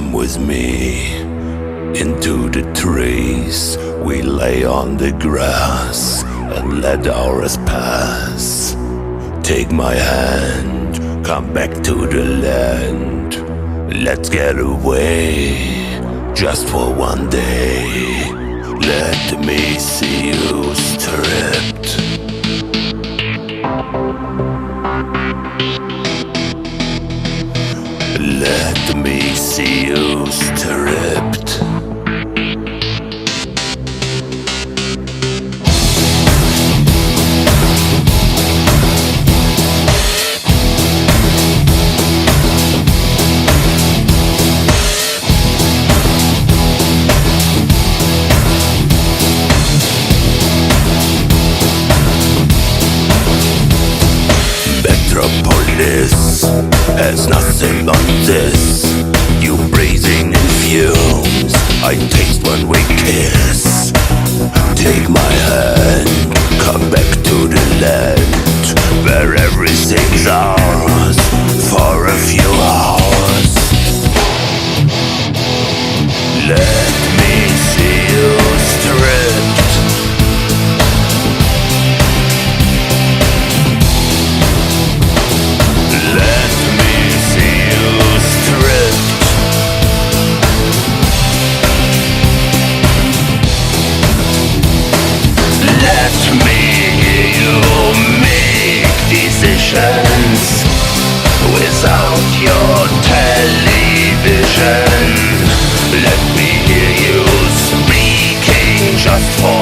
Come with me into the trees. We lay on the grass and let hours pass. Take my hand, come back to the land. Let's get away just for one day. Let me see you see you stripped. I taste when we last.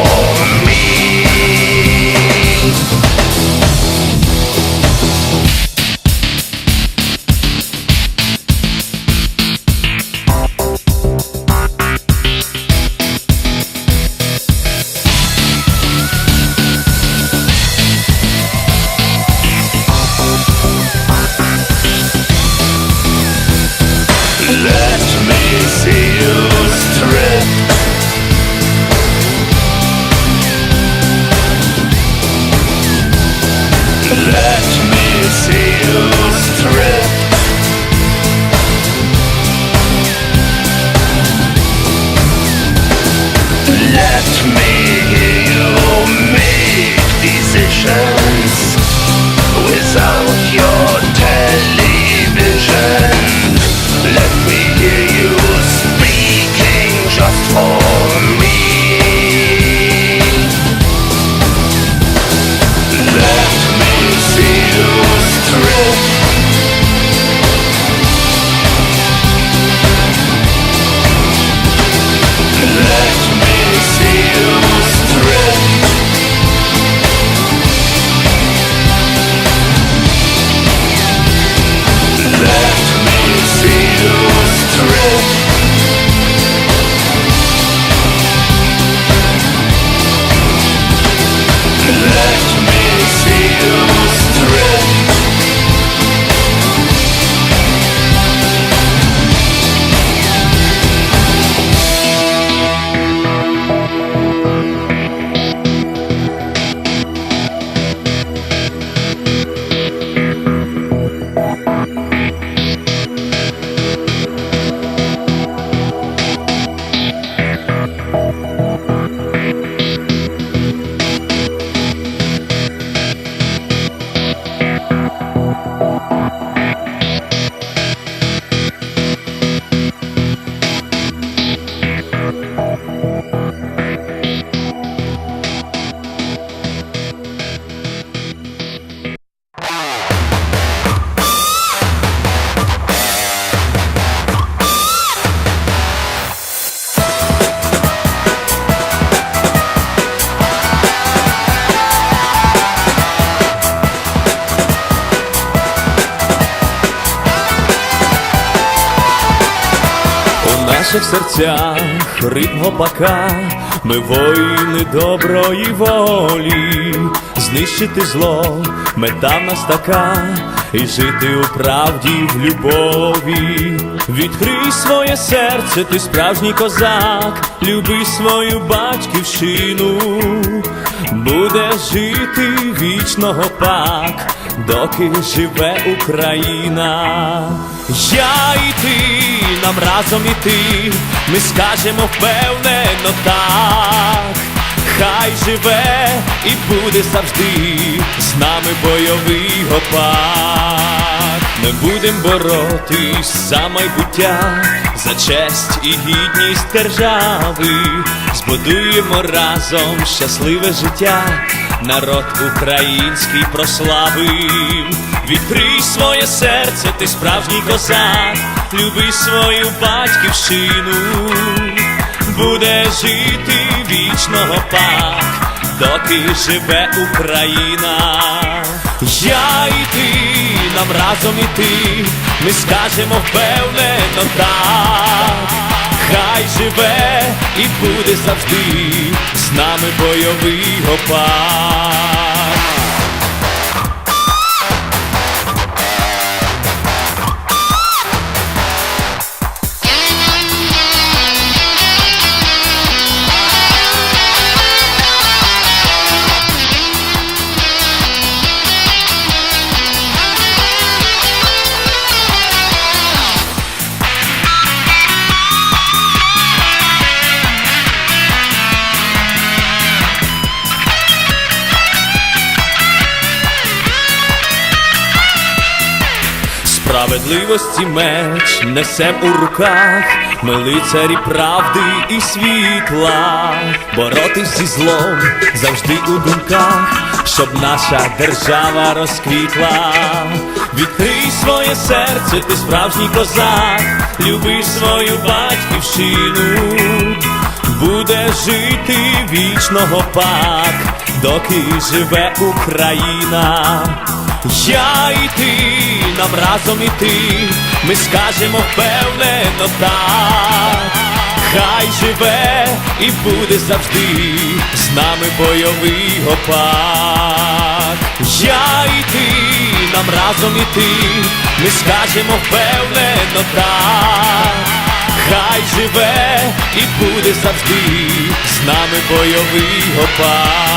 Наших серцях ритм гопака, ми воїни доброї волі, знищити зло, мета в нас така, і жити у правді в любові. Відкрий своє серце, ти справжній козак, люби свою батьківщину, буде жити вічно гопак, доки живе Україна. Я і ти нам разом іти, ми скажемо впевнено так. Хай живе і буде завжди з нами бойовий гопак. Ми будем боротись за майбуття, за честь і гідність держави, збудуємо разом щасливе життя, народ український прославим. Відкрий своє серце, ти справжній козак, люби свою батьківщину буде жити вічного пак, доки живе Україна. Я і ти, нам разом іти, ми скажемо впевнено так. Хай живе і буде завжди з нами бойовий гопак. Справедливості меч несем у руках, ми лицарі правди і світла, боротись зі злом завжди у думках, щоб наша держава розквітла. Відкрий своє серце, ти справжній козак, люби свою батьківщину, буде жити вічного пак, доки живе Україна. Я і ти, нам разом іти, ми скажемо впевнено так. Хай живе і буде завжди з нами бойовий гопак. Я і ти, нам разом іти, ми скажемо впевнено так. Хай живе і буде завжди з нами бойовий гопак.